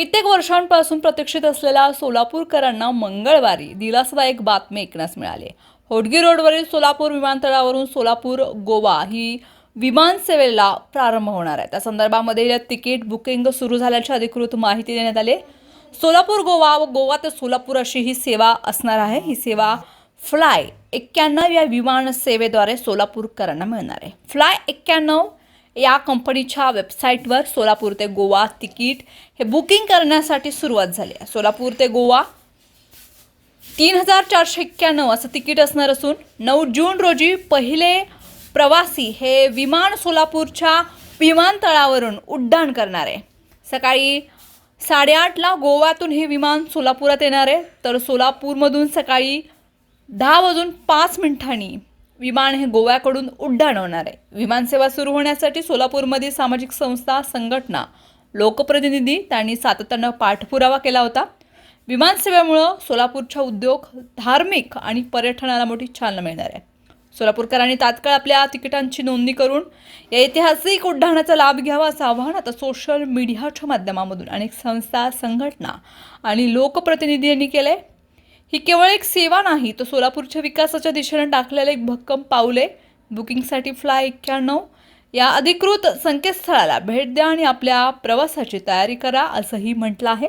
कित्येक वर्षांपासून प्रतीक्षित असलेल्या सोलापूरकरांना मंगळवारी दिलासदायक बातमी ऐकण्यास मिळाली. होडगी रोडवरील सोलापूर विमानतळावरून सोलापूर गोवा ही विमानसेवेला प्रारंभ होणार आहे. त्या संदर्भामध्ये तिकीट बुकिंग सुरू झाल्याची अधिकृत माहिती देण्यात आली. सोलापूर गोवा व गोवा ते सोलापूर अशी ही सेवा असणार आहे. ही सेवा फ्लाय एक्क्याण्णव या विमान सेवेद्वारे सोलापूरकरांना मिळणार आहे. फ्लाय एक्क्याण्णव या कंपनीच्या वेबसाईटवर सोलापूर ते गोवा तिकीट हे बुकिंग करण्यासाठी सुरुवात झाली आहे. सोलापूर ते गोवा तीन हजार चारशे एक्क्याण्णव असं तिकीट असणार असून नऊ जून रोजी पहिले प्रवासी हे विमान सोलापूरच्या विमानतळावरून उड्डाण करणार आहे. सकाळी साडेआठला गोव्यातून हे विमान सोलापुरात येणार आहे. तर सोलापूरमधून सकाळी दहा वाजून पाच मिनिटांनी विमान हे गोव्याकडून उड्डाण होणार आहे. विमानसेवा सुरू होण्यासाठी सोलापूरमधील सामाजिक संस्था संघटना लोकप्रतिनिधी त्यांनी सातत्यानं पाठपुरावा केला होता. विमानसेवेमुळं सोलापूरच्या उद्योग धार्मिक आणि पर्यटनाला मोठी चालना मिळणार आहे. सोलापूरकरांनी तात्काळ आपल्या तिकिटांची नोंदणी करून या ऐतिहासिक उड्डाणाचा लाभ घ्यावा असं आवाहन आता सोशल मीडियाच्या माध्यमामधून अनेक संस्था संघटना आणि लोकप्रतिनिधी यांनी आहे ही केवळ एक सेवा नाही तर सोलापूरच्या विकासाच्या दिशेने टाकलेलं एक भक्कम पाऊले बुकिंगसाठी फ्लाय एक्क्याण्णव. या अधिकृत संकेतस्थळाला भेट द्या आणि आपल्या प्रवासाची तयारी करा असंही म्हटलं आहे.